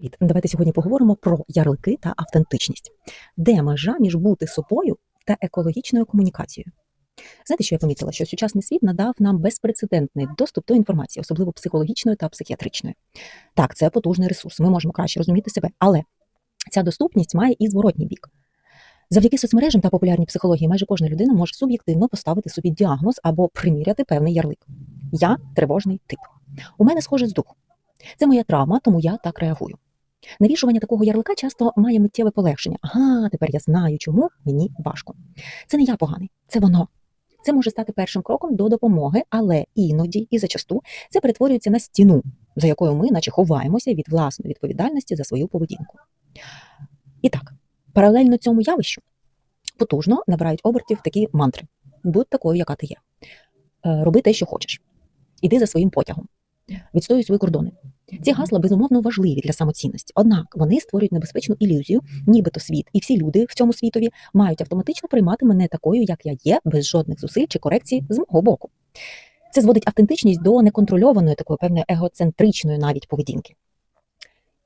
Привіт. Давайте сьогодні поговоримо про ярлики та автентичність. Де межа між бути собою та екологічною комунікацією? Знаєте, що я помітила? Що сучасний світ надав нам безпрецедентний доступ до інформації, особливо психологічної та психіатричної. Так, це потужний ресурс, ми можемо краще розуміти себе, але ця доступність має і зворотній бік. Завдяки соцмережам та популярній психології майже кожна людина може суб'єктивно поставити собі діагноз або приміряти певний ярлик. Я тривожний тип. У мене схоже з духу. Це моя травма, тому я так реагую. Навішування такого ярлика часто має миттєве полегшення. Ага, тепер я знаю, чому мені важко. Це не я поганий, це воно. Це може стати першим кроком до допомоги, але іноді і зачасту це перетворюється на стіну, за якою ми, наче ховаємося від власної відповідальності за свою поведінку. І так, паралельно цьому явищу потужно набирають обертів такі мантри: будь такою, яка ти є. Е, Роби те, що хочеш. Іди за своїм потягом, відстоюй свої кордони. Ці гасла безумовно важливі для самоцінності, однак вони створюють небезпечну ілюзію, нібито світ і всі люди в цьому світові мають автоматично приймати мене такою, як я є, без жодних зусиль чи корекцій з мого боку. Це зводить автентичність до неконтрольованої такої певної егоцентричної навіть поведінки.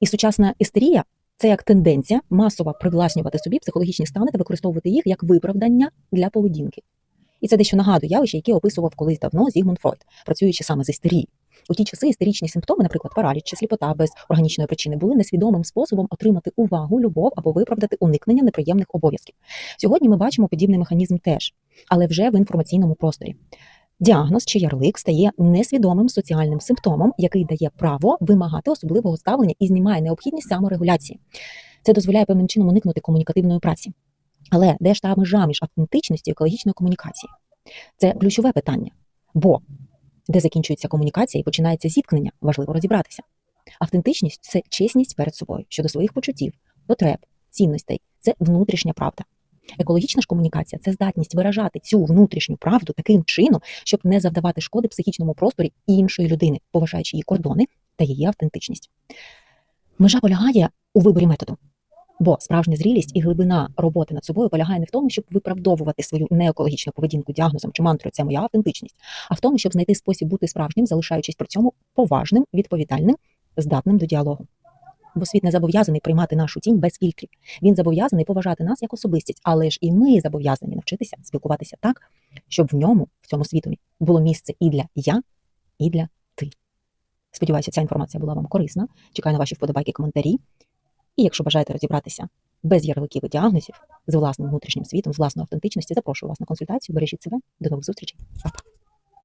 І сучасна істерія це як тенденція масово привласнювати собі психологічні стани та використовувати їх як виправдання для поведінки. І це дещо нагадує явище, яке описував колись давно Зігмунд Фройд, працюючи саме з істерією. У ті часи істеричні симптоми, наприклад, параліч чи сліпота без органічної причини, були несвідомим способом отримати увагу, любов або виправдати уникнення неприємних обов'язків. Сьогодні ми бачимо подібний механізм теж, але вже в інформаційному просторі. Діагноз чи ярлик стає несвідомим соціальним симптомом, який дає право вимагати особливого ставлення і знімає необхідність саморегуляції. Це дозволяє певним чином уникнути комунікативної праці. Але де ж та межа між автентичністю і екологічною комунікацією? Це ключове питання. Бо де закінчується комунікація і починається зіткнення, важливо розібратися. Автентичність це чесність перед собою щодо своїх почуттів, потреб, цінностей, це внутрішня правда. Екологічна ж комунікація це здатність виражати цю внутрішню правду таким чином, щоб не завдавати шкоди психічному просторі іншої людини, поважаючи її кордони та її автентичність. Межа полягає у виборі методу. Бо справжня зрілість і глибина роботи над собою полягає не в тому, щоб виправдовувати свою неекологічну поведінку діагнозом чи мантрою це моя автентичність, а в тому, щоб знайти спосіб бути справжнім, залишаючись при цьому поважним, відповідальним, здатним до діалогу. Бо світ не зобов'язаний приймати нашу тінь без фільтрів. Він зобов'язаний поважати нас як особистість, але ж і ми зобов'язані навчитися спілкуватися так, щоб в ньому, в цьому світові, було місце і для я, і для ти. Сподіваюся, ця інформація була вам корисна. Чекаю на ваші вподобайки, коментарі. І якщо бажаєте розібратися без ярликів і діагнозів з власним внутрішнім світом, з власної автентичності, запрошую вас на консультацію. Бережіть себе. До нових зустрічей. Па-па.